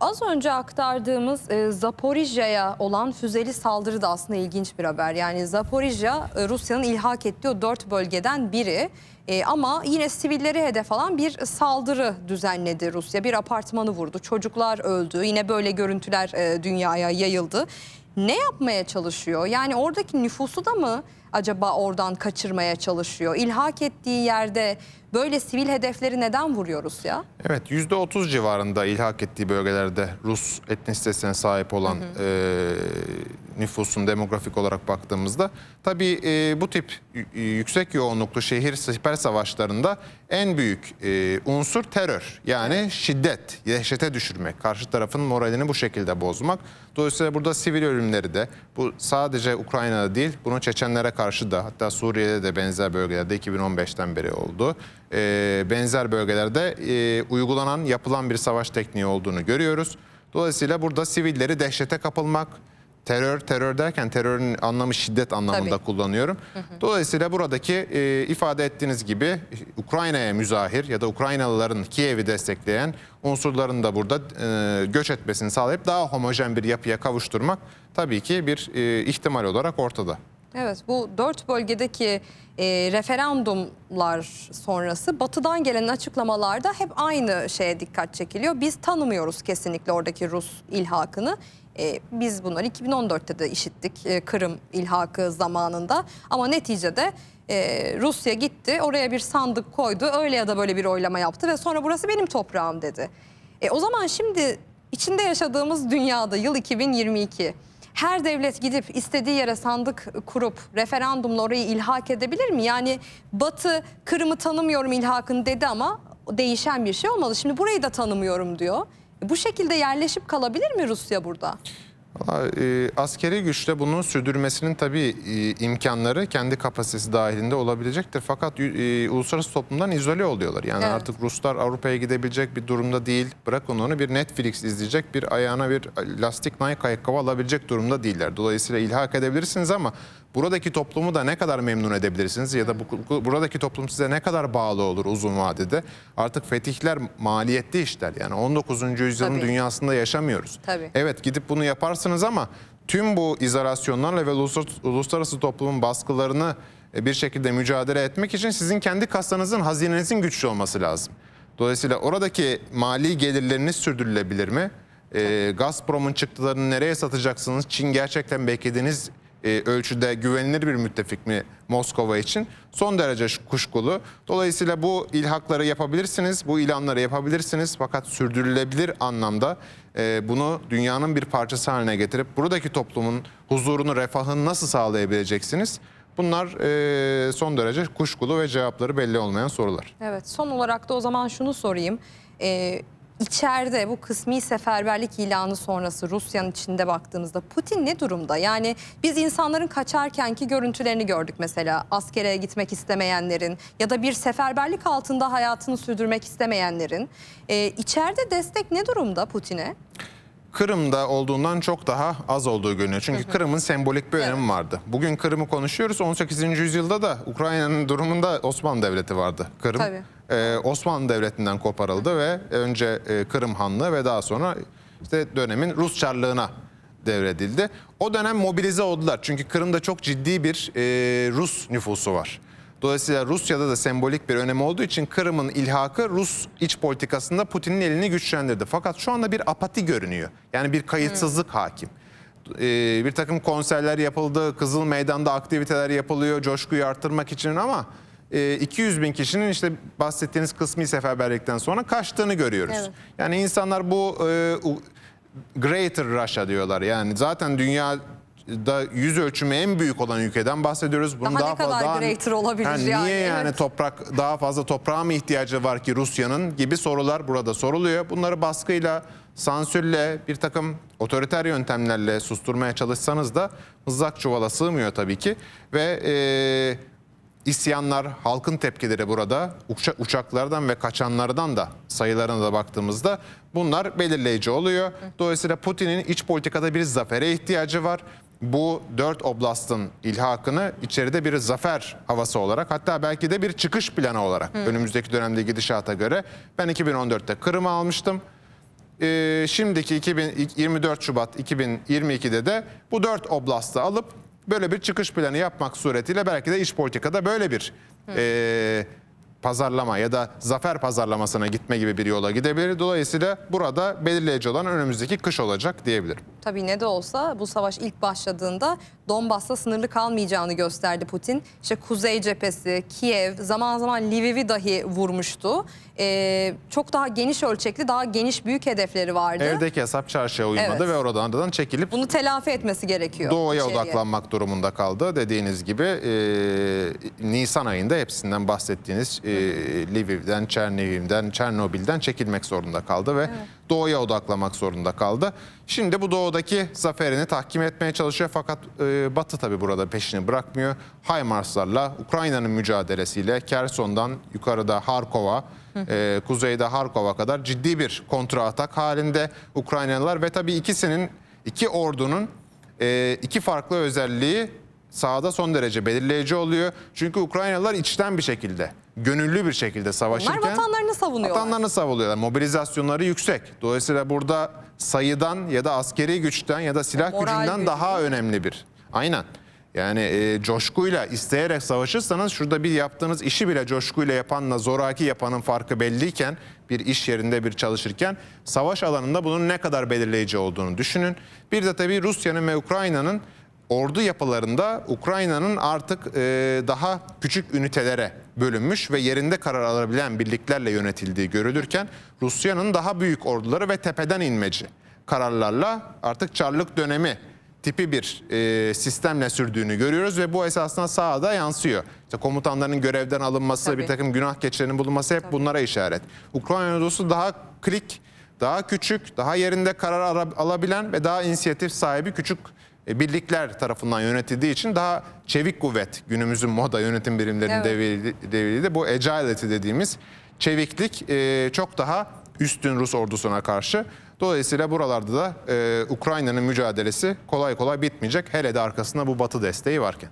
Az önce aktardığımız e, Zaporijya'ya olan füzeli saldırı da aslında ilginç bir haber. Yani Zaporijya e, Rusya'nın ilhak ettiği o dört bölgeden biri. E, ama yine sivilleri hedef alan bir saldırı düzenledi Rusya. Bir apartmanı vurdu, çocuklar öldü. Yine böyle görüntüler e, dünyaya yayıldı. Ne yapmaya çalışıyor? Yani oradaki nüfusu da mı acaba oradan kaçırmaya çalışıyor? İlhak ettiği yerde böyle sivil hedefleri neden vuruyor Rusya? Evet %30 civarında ilhak ettiği bölgelerde Rus etnisitesine sahip olan e, nüfusun demografik olarak baktığımızda tabii e, bu tip y- yüksek yoğunluklu şehir siper savaşlarında en büyük e, unsur terör yani şiddet, dehşete düşürmek, karşı tarafın moralini bu şekilde bozmak. Dolayısıyla burada sivil ölümleri de bu sadece Ukrayna'da değil bunu Çeçenlere karşı da hatta Suriye'de de benzer bölgelerde 2015'ten beri oldu. E, benzer bölgelerde e, uygulanan yapılan bir savaş tekniği olduğunu görüyoruz. Dolayısıyla burada sivilleri dehşete kapılmak, terör terör derken terörün anlamı şiddet anlamında Tabii. kullanıyorum. Dolayısıyla buradaki e, ifade ettiğiniz gibi Ukrayna'ya müzahir ya da Ukraynalıların Kiev'i destekleyen unsurların da burada e, göç etmesini sağlayıp daha homojen bir yapıya kavuşturmak tabii ki bir e, ihtimal olarak ortada. Evet bu dört bölgedeki e, referandumlar sonrası batıdan gelen açıklamalarda hep aynı şeye dikkat çekiliyor. Biz tanımıyoruz kesinlikle oradaki Rus ilhakını. E, biz bunları 2014'te de işittik e, Kırım ilhakı zamanında ama neticede e, Rusya gitti oraya bir sandık koydu öyle ya da böyle bir oylama yaptı ve sonra burası benim toprağım dedi. E, o zaman şimdi içinde yaşadığımız dünyada yıl 2022 her devlet gidip istediği yere sandık kurup referandumla orayı ilhak edebilir mi? Yani Batı Kırım'ı tanımıyorum ilhakını dedi ama değişen bir şey olmalı. Şimdi burayı da tanımıyorum diyor. E, Bu şekilde yerleşip kalabilir mi Rusya burada? E, askeri güçle bunun sürdürmesinin tabii e, imkanları kendi kapasitesi dahilinde olabilecektir. Fakat e, uluslararası toplumdan izole oluyorlar. Yani Evet. artık Ruslar Avrupa'ya gidebilecek bir durumda değil. Bırakın onu bir Netflix izleyecek, bir ayağına bir lastik Nike ayakkabı alabilecek durumda değiller. Dolayısıyla ilhak edebilirsiniz ama buradaki toplumu da ne kadar memnun edebilirsiniz ya da bu, bu- buradaki toplum size ne kadar bağlı olur uzun vadede? Artık fetihler maliyetli işler. Yani 19. yüzyılın Tabii. dünyasında yaşamıyoruz. Tabii. Evet gidip bunu yaparsınız ama tüm bu izolasyonlarla ve uluslar- uluslararası toplumun baskılarını e, bir şekilde mücadele etmek için sizin kendi kasanızın, hazinenizin güçlü olması lazım. Dolayısıyla oradaki mali gelirleriniz sürdürülebilir mi? E, Gazprom'un çıktılarını nereye satacaksınız? Çin gerçekten beklediğiniz e, ölçüde güvenilir bir müttefik mi Moskova için? Son derece kuşkulu. Dolayısıyla bu ilhakları yapabilirsiniz, bu ilanları yapabilirsiniz fakat sürdürülebilir anlamda e, bunu dünyanın bir parçası haline getirip buradaki toplumun huzurunu, refahını nasıl sağlayabileceksiniz? Bunlar e, son derece kuşkulu ve cevapları belli olmayan sorular. Evet son olarak da o zaman şunu sorayım. Ee, içeride bu kısmi seferberlik ilanı sonrası Rusya'nın içinde baktığımızda Putin ne durumda? Yani biz insanların kaçarkenki görüntülerini gördük mesela askere gitmek istemeyenlerin ya da bir seferberlik altında hayatını sürdürmek istemeyenlerin. Ee, içeride destek ne durumda Putin'e? Kırım'da olduğundan çok daha az olduğu görünüyor. Çünkü Kırım'ın sembolik bir önemi vardı. Bugün Kırım'ı konuşuyoruz. 18. yüzyılda da Ukrayna'nın durumunda Osmanlı Devleti vardı. Kırım Tabii. E, Osmanlı Devleti'nden koparıldı ve önce e, Kırım Hanlığı ve daha sonra işte dönemin Rus Çarlığı'na devredildi. O dönem mobilize oldular. Çünkü Kırım'da çok ciddi bir e, Rus nüfusu var. Dolayısıyla Rusya'da da sembolik bir önemi olduğu için Kırım'ın ilhakı Rus iç politikasında Putin'in elini güçlendirdi. Fakat şu anda bir apati görünüyor. Yani bir kayıtsızlık hakim. Ee, bir takım konserler yapıldı, Kızıl Meydan'da aktiviteler yapılıyor coşkuyu arttırmak için ama e, 200 bin kişinin işte bahsettiğiniz kısmi seferberlikten sonra kaçtığını görüyoruz. Evet. Yani insanlar bu e, Greater Russia diyorlar. Yani zaten dünyada yüz ölçümü en büyük olan ülkeden bahsediyoruz. Bunun Daha ne kadar fazla- greater olabilir yani, Niye yani evet. toprak daha fazla toprağa mı ihtiyacı var ki Rusya'nın gibi sorular burada soruluyor. Bunları baskıyla, sansürle, bir takım otoriter yöntemlerle susturmaya çalışsanız da mızrak çuvala sığmıyor tabii ki. Ve e, isyanlar, halkın tepkileri burada uça- uçaklardan ve kaçanlardan da sayılarına da baktığımızda bunlar belirleyici oluyor. Dolayısıyla Putin'in iç politikada bir zafere ihtiyacı var. Bu dört oblastın ilhakını içeride bir zafer havası olarak hatta belki de bir çıkış planı olarak önümüzdeki dönemde gidişata göre ben 2014'te Kırım'ı almıştım. e, şimdiki 2000, 24 Şubat 2022'de de bu 4 oblastı alıp böyle bir çıkış planı yapmak suretiyle belki de iç politikada böyle bir e, pazarlama ya da zafer pazarlamasına gitme gibi bir yola gidebilir. Dolayısıyla burada belirleyici olan önümüzdeki kış olacak diyebilirim. Tabii ne de olsa bu savaş ilk başladığında Donbas'ta sınırlı kalmayacağını gösterdi Putin. İşte Kuzey cephesi, Kiev, zaman zaman Lviv'i dahi vurmuştu. Ee, çok daha geniş ölçekli, daha geniş büyük hedefleri vardı. Evdeki hesap çarşıya uymadı Evet. ve oradan çekilip Bunu telafi etmesi gerekiyor. doğuya içeriye. odaklanmak durumunda kaldı. Dediğiniz gibi e, Nisan ayında hepsinden bahsettiğiniz e, Lviv'den, Çerniviv'den, Çernobil'den çekilmek zorunda kaldı ve doğuya odaklamak zorunda kaldı. Şimdi bu doğudaki zaferini tahkim etmeye çalışıyor fakat e, Batı tabi burada peşini bırakmıyor. HIMARS'larla Ukrayna'nın mücadelesiyle Kerson'dan yukarıda Harkov'a, e, kuzeyde Harkov'a kadar ciddi bir kontra atak halinde Ukraynalılar ve tabii ikisinin iki ordunun e, iki farklı özelliği sahada son derece belirleyici oluyor. Çünkü Ukraynalılar içten bir şekilde, gönüllü bir şekilde savaşırken... Savunuyorlar. Vatanlarını savunuyorlar. Mobilizasyonları yüksek. Dolayısıyla burada sayıdan ya da askeri güçten ya da silah Moral gücünden gücü. daha önemli bir. Aynen. Yani e, coşkuyla isteyerek savaşırsanız şurada bir yaptığınız işi bile coşkuyla yapanla zoraki yapanın farkı belliyken bir iş yerinde bir çalışırken savaş alanında bunun ne kadar belirleyici olduğunu düşünün. Bir de tabii Rusya'nın ve Ukrayna'nın ordu yapılarında Ukrayna'nın artık e, daha küçük ünitelere bölünmüş ve yerinde karar alabilen birliklerle yönetildiği görülürken Rusya'nın daha büyük orduları ve tepeden inmeci kararlarla artık Çarlık dönemi tipi bir e, sistemle sürdüğünü görüyoruz ve bu esasında sahada yansıyor. İşte komutanların görevden alınması, Tabii. bir takım günah keçilerinin bulunması hep bunlara işaret. Ukrayna ordusu daha klik, daha küçük, daha yerinde karar ara- alabilen ve daha inisiyatif sahibi küçük birlikler tarafından yönetildiği için daha çevik kuvvet günümüzün moda yönetim birimlerinin Evet. devrili bu agility dediğimiz çeviklik e, çok daha üstün Rus ordusuna karşı. Dolayısıyla buralarda da e, Ukrayna'nın mücadelesi kolay kolay bitmeyecek. Hele de arkasında bu batı desteği varken.